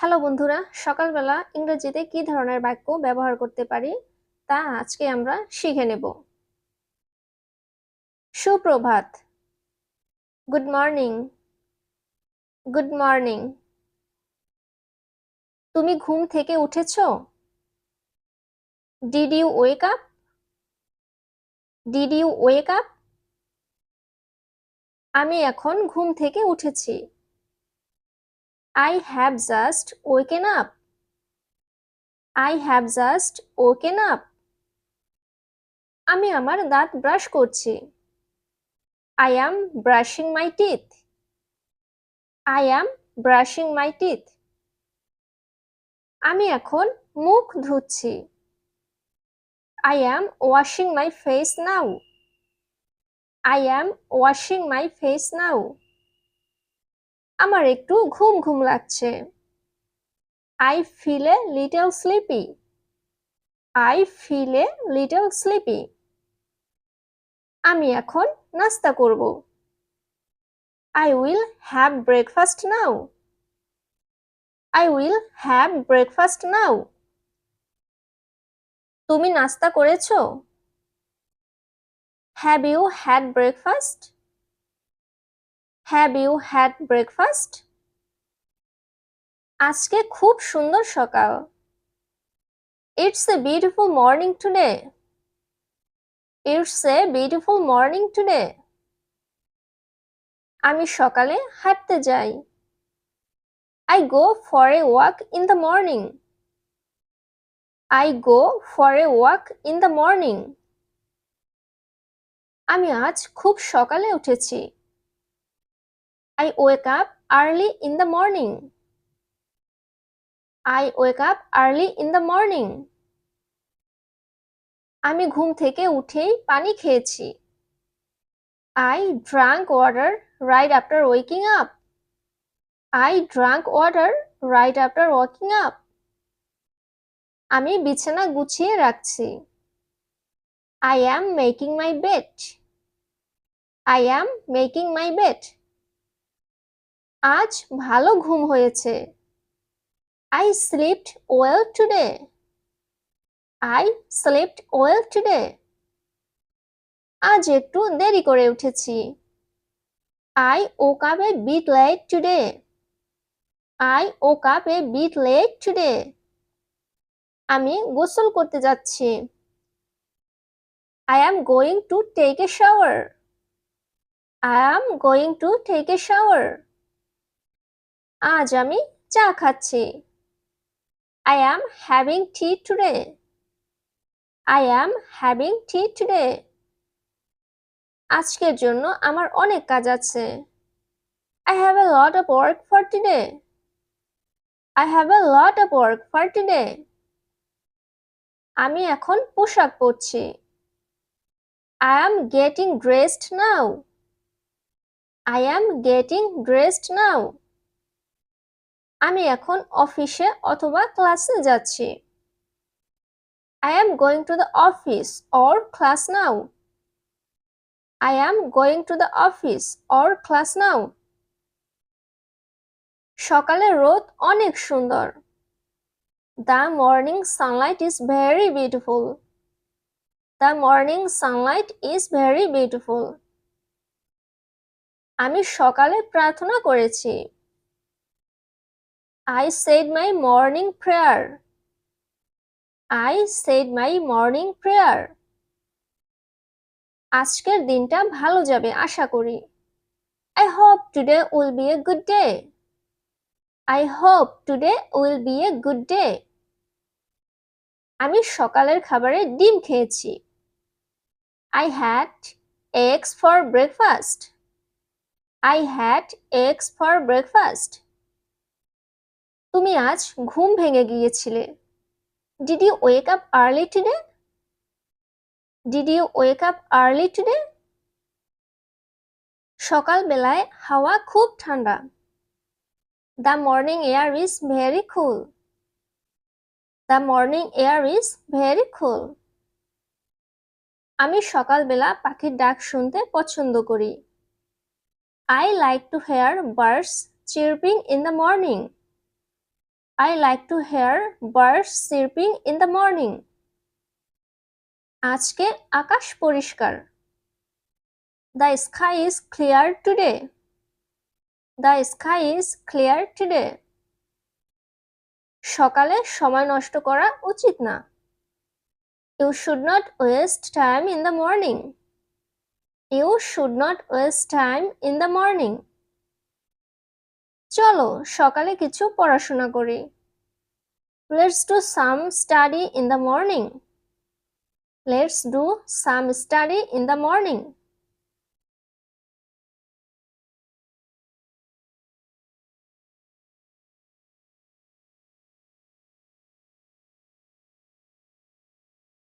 Hello বন্ধুরা, সকালবেলা ইংরেজিতে কি ধরনের বাক্য ব্যবহার করতে পারি? তা আজকে আমরা শিখে নেব। সুপ্রভাত। Good morning. Good morning. তুমি ঘুম থেকে উঠেছ? Did you wake up did you wake up আমি এখন ঘুম থেকে উঠেছি। I have just woken up. I have just woken up. আমি আমার দাঁত ব্রাশ করছি I am brushing my teeth. I am brushing my teeth. আমি এখন মুখ ধুচ্ছি I am washing my face now. I am washing my face now. আমার একটু ঘুম ঘুম লাগছে। I feel a little sleepy I feel a little sleepy আমি এখন নাস্তা করব। I will have breakfast now I will have breakfast now তুমি নাস্তা করেছ? Have you had breakfast have you had breakfast আজকে খুব সুন্দর সকাল। It's a beautiful morning today it's a beautiful morning today আমি সকালে হাঁটতে যাই। I go for a walk in the morning I go for a walk in the morning আমি আজ খুব সকালে উঠেছি। I wake up early in the morning. I wake up early in the morning. আমি ঘুম থেকে উঠেই পানি খেয়েছি I drank water right after waking up. I drank water right after waking up. আমি বিছানা গুছিয়ে রাখছি I am making my bed. I am making my bed. আজ ভালো ঘুম হয়েছে। I slept well today I slept well today আজ একটু দেরি করে উঠেছি। I woke up a bit late today I woke up a bit late today আমি গোসল করতে যাচ্ছি। I am going to take a shower I am going to take a shower আজ আমি চা খাচ্ছি। I am having tea today I am having tea today আজকের জন্য আমার অনেক কাজ আছে। I have a lot of work for today I have a lot of work for today আমি এখন পোশাক পরছি। I am getting dressed now I am getting dressed now আমি এখন অফিসে অথবা ক্লাসে যাচ্ছি। I am going to the office or class now I am going to the office or class now সকালের রোদ অনেক সুন্দর। The morning sunlight is very beautiful the morning sunlight is very beautiful আমি সকালে প্রার্থনা করেছি। I said my morning prayer. I said my morning prayer. আজকের দিনটা ভালো যাবে আশা করি I hope today will be a good day. I hope today will be a good day. আমি সকালের খাবারে ডিম খেয়েছি I had eggs for breakfast. I had eggs for breakfast. তুমি আজ ঘুম ভেঙে গিয়েছিলে। Did you wake up early today did you wake up early today সকালবেলায় হাওয়া খুব ঠান্ডা। The morning air is very cool the morning air is very cool আমি সকালবেলা পাখির ডাক শুনতে পছন্দ করি। I like to hear birds chirping in the morning I like to hear birds chirping in the morning. আজকে আকাশ পরিষ্কার The sky is clear today. The sky is clear today. সকালে সময় নষ্ট করা উচিত না You should not waste time in the morning. You should not waste time in the morning. চলো, সকালে কিছু পড়াশোনা করি। Let's do some study in the morning let's do some study in the morning